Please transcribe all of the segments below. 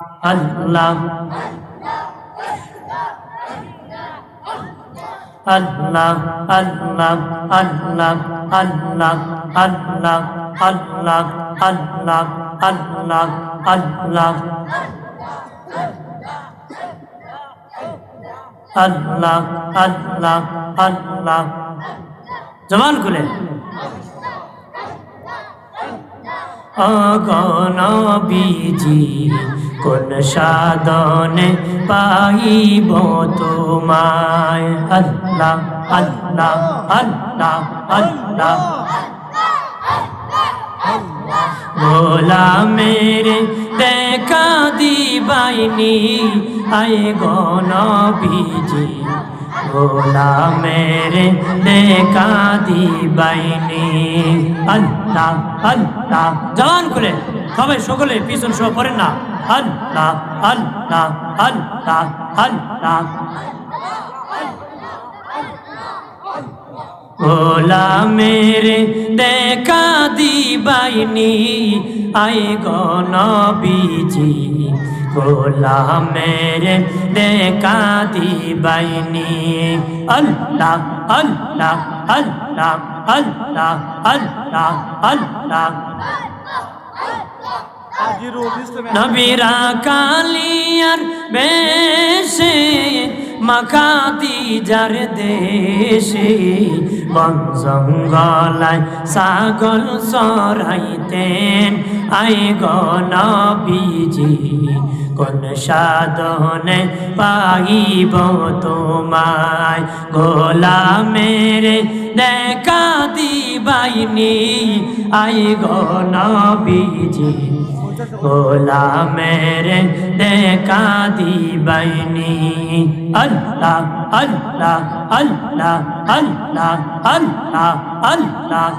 আল্লাহ। আল্লাহ আল্লাহ আল্লাহ আল্লাহ আল্লাহ আল্লাহ আল্লাহ আল্লাহ আল্লাহ। আল্লাহ আল্লাহ আল্লাহ। জবান খুলে। অগণবিজি কোন সাধনে পাইব তোমায়? আল্লাহ আল্লাহ আল্লাহ আল্লাহ। ভোলা মেরে দেখা দিবাইনি আয় গণবিজি ভোলা মেরে দেখা দিবাইনি আল্লাহ আল্লাহ জবান খুলে সবাই সকলে পিছন সহ পড়েন না আল্লাহ আল্লাহ আল্লাহ আল্লাহ ভোলা মেরে দেখা দিবাইনি আই গণবিজি ভোলা মেরে দেখা দিবাইনি। আল্লাহ আল্লাহ আল্লাহ আল্লাহ আল্লাহ আল্লাহ। নবীরা কালিয়ার বেশে মাখাতি যার দেশে বন জঙ্গলায় সরাইতেন। আই গণবিজি কোন সাধনে পাইব তোমায়? গোলা মেরে দেখা দিবাইনি। আই গণবিজি গোলা মেরে দেখা দিবাইনি। আল্লাহ আল্লাহ আল্লাহ আল্লাহ আল্লাহ আল্লাহ।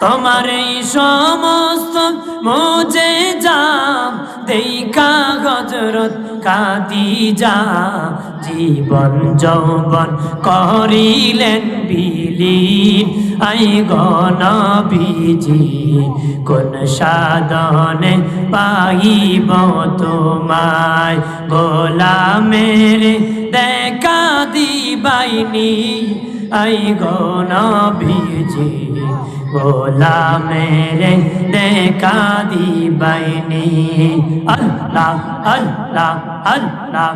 তোমার এই সমস্ত মোজে যাম দেখা গজরত কাদি যা জীবন যৌবন করিলেন বিলীন। আই গণবিজি কোন সাধনে পাইব তোমায়? গোলা মেরে দেখা দিবাইনি। আই গণবিজি গোলা মেরে দেখা দিবাইনি আল্লাহ আল্লাহ আল্লাহ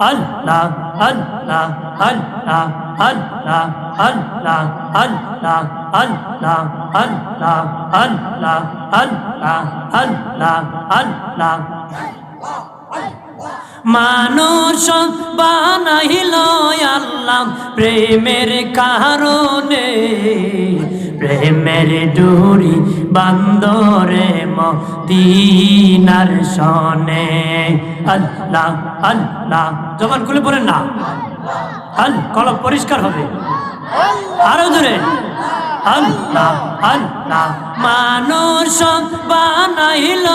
আল্লাহ আল্লাহ আল্লাহ আল্লাহ আল্লাহ আল্লাহ আল্লাহ আল্লাহ আল্লাহ আল্লাহ আল্লাহ আল্লাহ মানুষ বানাইল আল্লাহ প্রেমের কারণে। প্রেমের ডুরি বান্দরে মদিনার সনে। আল্লাহ আল্লাহ। জবান খুলে পড়েন না। আল কলম পরিষ্কার হবে। আরও জোরে। আল্লাহ আল্লাহ। মানুষ বানাইল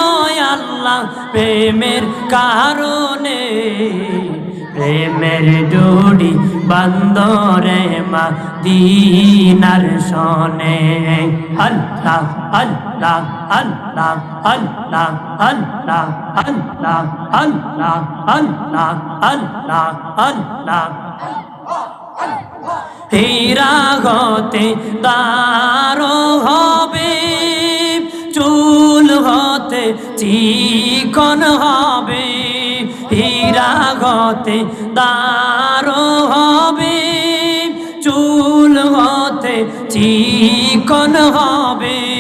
আল্লাহ প্রেমের কারণে। প্রেমের ডুডি বান্দরে মা দিনার সনে। আল্লাহ আল্লাহ আল্লাহ আল্লাহ আল্লাহ আল্লাহ আল্লাহ আল্লাহ আল্লাহ আল্লাহ। হীরা গতে তারো হবে, চুল হতে চিকন হবে, হীরা গতে তারো হবে, চুল হতে চিকন হবে।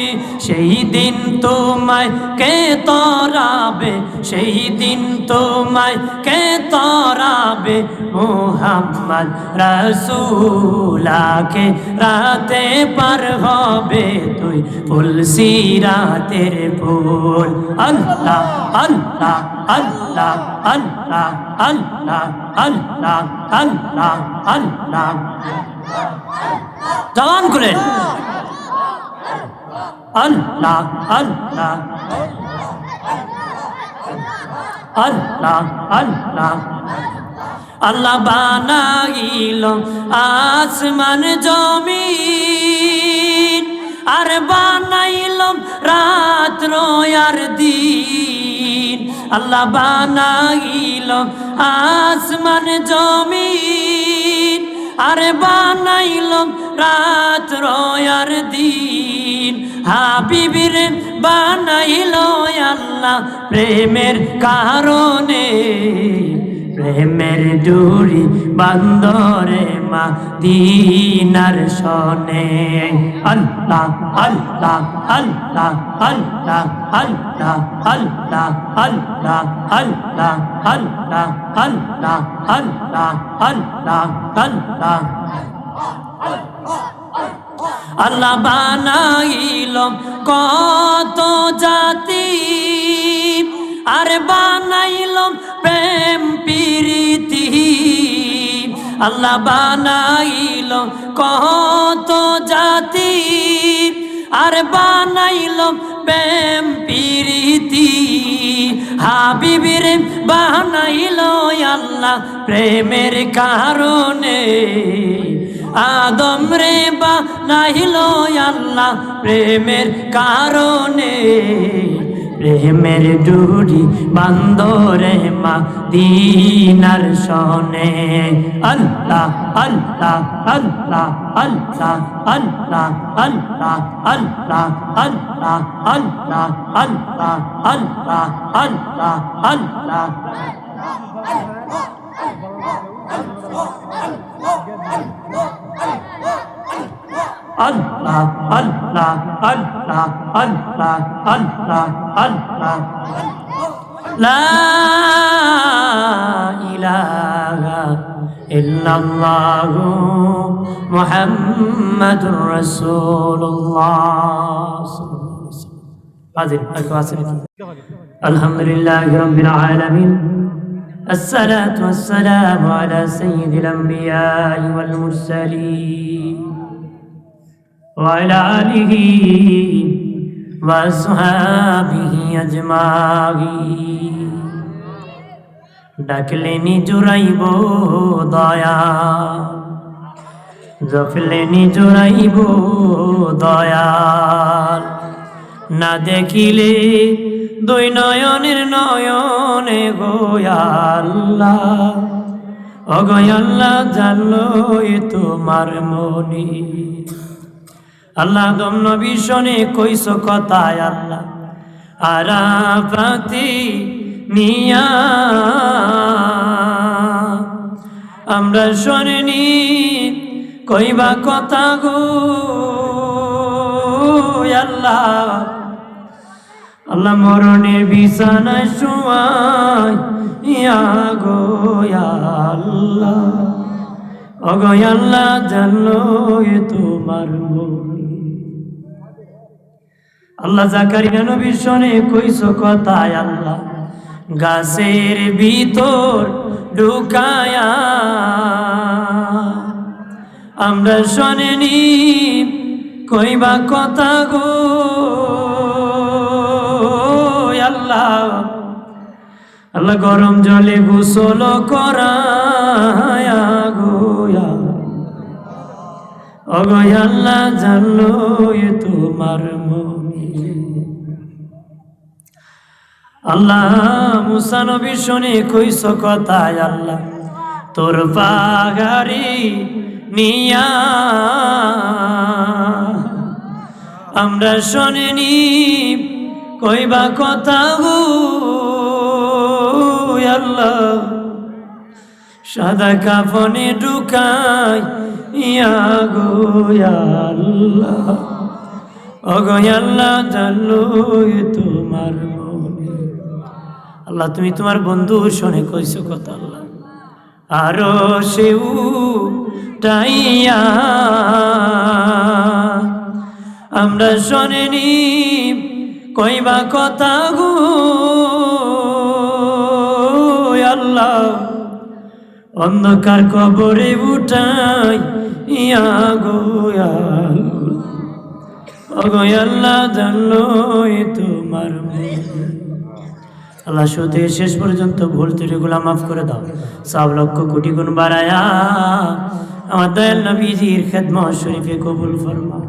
সেই দিন তোমায় কে তরাবে? সেই দিন তোমায় কে তরাবে? মোহাম্মদ রসুলাকে রাতে পার হবে তুই ফুল সিরাতের ফুল। আল্লাহ আল্লাহ আল্লাহ আল্লাহ আল্লাহ আল্লাহ আল্লাহ আল্লাহ। জবান খুলেন। আল্লাহ আল্লাহ। আল্লাহ আল্লাহ। আল্লাহ বানাইল আসমান, জমিন। আর বানাইল রাত্র আর দিন। আল্লাহ বানাইল আসমান, জমিন। আর বানাইল রাত্র আর দিন। হাবিবির বানাইল আল্লাহ প্রেমের কারণে প্রেমের ডুরি বান্দরে মা দিনার শনে আল্লাহ আল্লাহ আল্লাহ আল্লাহ আল্লাহ আল্লাহ আল্লাহ আল্লাহ আল্লাহ আল্লাহ আল্লাহ আল্লাহ আল্লাহ আল্লাহ বানাইল কত জাতি, আর বানাইল প্রেম, প্রীতি। আল্লাহ বানাইল কত জাতি, আর বানাইল প্রেম, প্রীতি। হাবিবির বানাইল আল্লাহ প্রেমের কারণে। আদম রে বা নাহিল আল্লাহ প্রেমের কারণে প্রেমের ডুরি বান্দরে মা দিনার শনে আল্লাহ আল্লাহ আল্লাহ আল্লাহ আল্লাহ আল্লাহ আল্লাহ আল্লাহ আল্লাহ আল্লাহ আল্লাহ আল্লাহ আল্লাহ আল্লাহ لا إله إلا الله محمد رسول الله الحمد لله رب العالمين الصلاة والسلام على سيد الأنبياء والمرسلين وعلى آله وأصحابه أجمعين ডাকলেনি জুড়াইব দয়া জফলেনি জুড়াইব দয়াল না দেখিলে দুই নয়নের নয়নে গোয়াল্লাহ অগয়াল্লাহ জানলো এ তোমার মনি আল্লাহ দম নবী শোনে কইস কথায় আল্লাহ। আরাফাতি নিয়া আমরা শোনেনি, কইবা কথা গো। আল্লাহ। আল্লাহ মরণের বিছানায় শুয়াই, ইয়া গো আল্লাহ। অগয় আল্লাহ, জানলো এ তোমার আল্লাহ জাকারিয়া নবীর শোনে কইস কথায় আল্লাহ, গাছের ভিতর ঢুকায়া আমরা শোনেনি কইবা কথা গো। আল্লাহ আল্লাহ গরম জলে গোসল করায়া গোয়া। অগয় আল্লাহ জানলো তোমার মনি। আল্লাহ, মুসা নবী শুনে কইস কথায় আল্লাহ, তোর পাগারি নিয়া আমরা শোনেনি কইবা কথা গো আল্লাহ। সাদা কাফনে ঢুকাই ইয়া গো আল্লাহ। অগয় আল্লাহ জানলো তোমার আল্লাহ, তুমি তোমার বন্ধু শোনে কইছো কথা আল্লাহ। আরও সেউ টাইয়া আমরা শোনেনি কইবা কথা গো। আল্লাহ, অন্ধকার কবরে উঠাই ইয়া গো আল্লাহ। জানলো তোমার। আল্লাহ শুরু থেকে শেষ পর্যন্ত ভুল ত্রুটিগুলো মাফ করে দাও সব লক্ষ কোটি গুণ বাড়ায়া আমার দয়াল নবীজির খেদম শরীফে কবুল ফরমা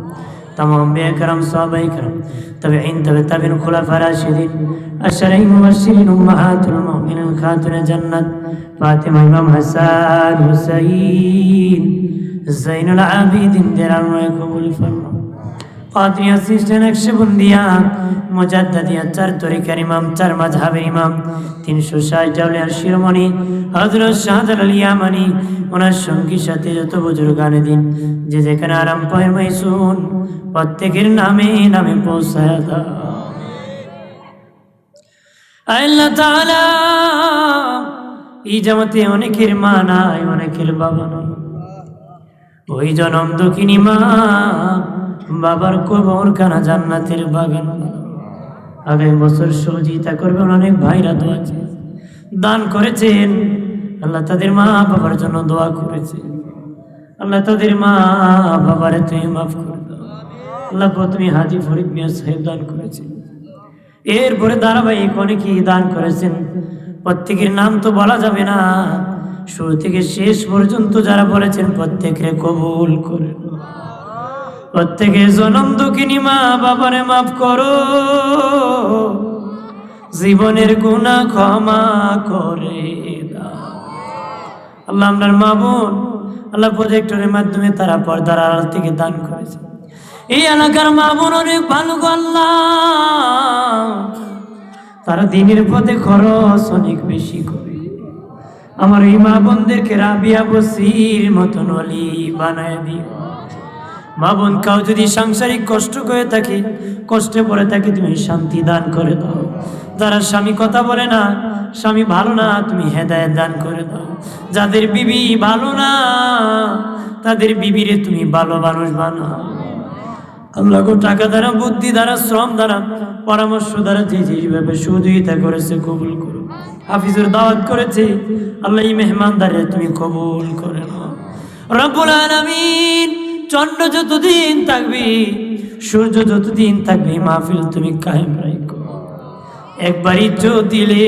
تمام بے کرم صحابہ کرم تبعین تب تبین خلفاء راشدین اشرعی مبشرین امہات المؤمنین خاتون جنت فاطمہ امام حسان حسین زین العابدین دیران رائے قبول فرما পাঁচরিয়া সিস্টেন একশবন্দিয়া মোজাদ্দাদিয়া চার তরিকার ইমাম, চার মাঝহাবের ইমাম, তিনশো ষাট জাউলিয়ার শিরোমণি হজরত শাহজাল আলিয়ামানি ওনার সঙ্গী সাথে যত বুজুর্গ আনে দিন, যে যেখানে আরাম পায় মাইসুন প্রত্যেকের নামে নামে পৌঁছায় আল্লাহ। তাআলা, এই জামাতে অনেকের মা নাই, অনেকের বাবা নাই। ওই জনম দক্ষিণী মা বাবার কবর কানা জান্নাতের বাগান। আগামী বছর সহযোগিতা করবেন, অনেক ভাইরা আছে দান করেছেন, আল্লাহ তাদের মা বাবার জন্য দোয়া করেছে আল্লাহ তাদের মা বাবারে তুমি মাফ করে দাও। আল্লাহ তুমি হাজি ফরিদ মিয়া সাহেব দান করেছেন। এরপরে ধারাবাহিক অনেকেই দান করেছেন। প্রত্যেকের নাম তো বলা যাবে না। শুরু থেকে শেষ পর্যন্ত যারা বলেছেন প্রত্যেকে কবুল করে প্রত্যেকে জনম দুঃখিনী মা বাবারে মাফ করো। জীবনের গুণা ক্ষমা করে আল্লাহ আপনার মা বোন, আল্লাহ প্রজেক্টরের মাধ্যমে তারা পর্দার আড়াল থেকে দান করেছে। এই এলাকার মা বোন অনেক ভালো তারা দিনের পথে খরচ অনেক বেশি করে। আমার এই মা বোনদেরকে রাবিয়া বসির মতন অলি বানায় দিও। মা বোন, কাউ যদি সাংসারিক কষ্ট করে থাকে, কষ্টে পড়ে থাকে তুমি শান্তি দান করে দাও। যারা স্বামী কথা বলে না, স্বামী ভালো না, তুমি হেদায়ত দান করে দাও। যাদের বিবি ভালো না, তাদের বিবিরে তুমি ভালো মানুষ বানাও। আল্লাহ টাকা দ্বারা, বুদ্ধি দ্বারা, শ্রম দ্বারা, পরামর্শ দ্বারা যে যেভাবে সহযোগিতা করেছে, কবুল করো। হাফিজের দাওয়াত করেছে, আল্লাহ এই মেহমানদারে তুমি কবুল করে নাও। রব্বুল আলামিন চন্দ্র যতদিন থাকবি, সূর্য যতদিন থাকবি, মাহফিল তুমি কায়েম রাখো। একবার ইজ্জত দিলে,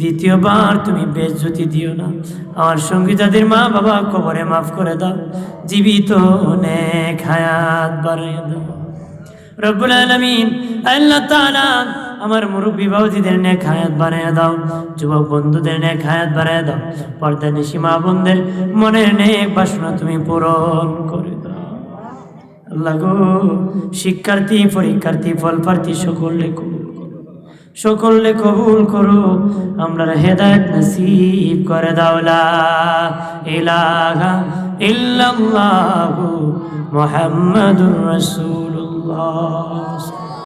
দ্বিতীয়বার তুমি বেশ বেজ্জতি দিও না। আমার সঙ্গী যাদের মা বাবা কবরে মাফ করে দাও, জীবিত অনেক হায়াত বাড়িয়ে দাও। রব্বুল আলামিন, আল্লাহ তাআলা আমার মুরব্বী বাবুজিদের নেক হায়াত বানিয়ে দাও, যুবক বন্ধুদের নেক হায়াত বানিয়ে দাও, পর্দা নিশি মা বোনদের মনের নেক বাসনা তুমি পূরণ করে আল্লাহ শিক্ষার্থী, পরীক্ষার্থী ফল প্রার্থী সকলে সকলে কবুল করো। আমরা হেদায়ত নসিব করে দাওলা ইলাহা ইল্লাল্লাহু